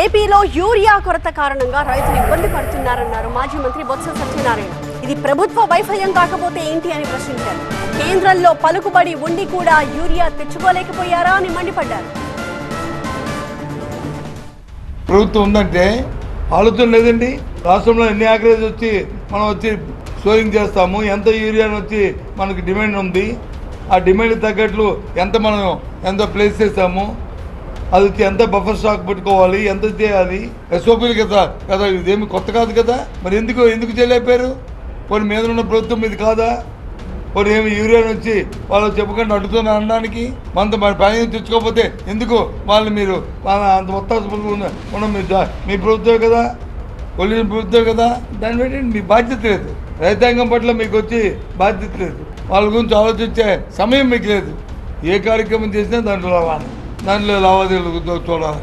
ఏపీలో యూరియా కొరత కారణంగా రైతులు ఇబ్బంది పడుతున్నారన్నారు మాజీ మంత్రి బొత్స సత్యనారాయణ. ఇది ప్రభుత్వ వైఫల్యం కాకపోతే ఏంటి అని ప్రశ్నించారు. కేంద్రంలో పలుకుబడి ఉండి కూడా యూరియా తెచ్చుకోలేకపోయారా అని మండిపడ్డారు. ప్రభుత్వం ఉందంటే ఆలోచన లేదండి. రాష్ట్రంలో ఎన్ని యాక్రేజ్ వచ్చి మనం వచ్చి సోయింగ్ చేస్తాము ఎంత యూరియాని వచ్చి మనకి డిమాండ్ ఉంది. ఆ డిమాండ్ తగ్గట్లు ఎంత మనం ఎంత ప్లేస్ చేస్తాము. అది ఎంత బఫర్ స్టాక్ పెట్టుకోవాలి ఎంత చేయాలి? ఎస్ఓపీలు కదా కదా ఇదేమి కొత్త కాదు కదా? మరి ఎందుకు ఎందుకు చేయలేపారు కొన్ని మీద ఉన్న ప్రభుత్వం ఇది కాదా? మరి ఏమి యూరియన్ వచ్చి వాళ్ళు చెప్పకుండా అడుగుతున్న అనడానికి? మనతో మన పని తెచ్చుకోకపోతే ఎందుకు వాళ్ళని మీరు వాళ్ళ అంత మొత్తం ఉన్న మీ జా- మీ ప్రభుత్వమే కదా? కొలిన ప్రభుత్వమే కదా? దాన్ని బట్టి మీ బాధ్యత లేదు. రైతాంగం పట్ల మీకు వచ్చి బాధ్యత లేదు. వాళ్ళ గురించి ఆలోచించే సమయం మీకు లేదు. ఏ కార్యక్రమం చేసినా దాంట్లో రావాలి. దాంట్లో లావాదేవీలు చూడాలి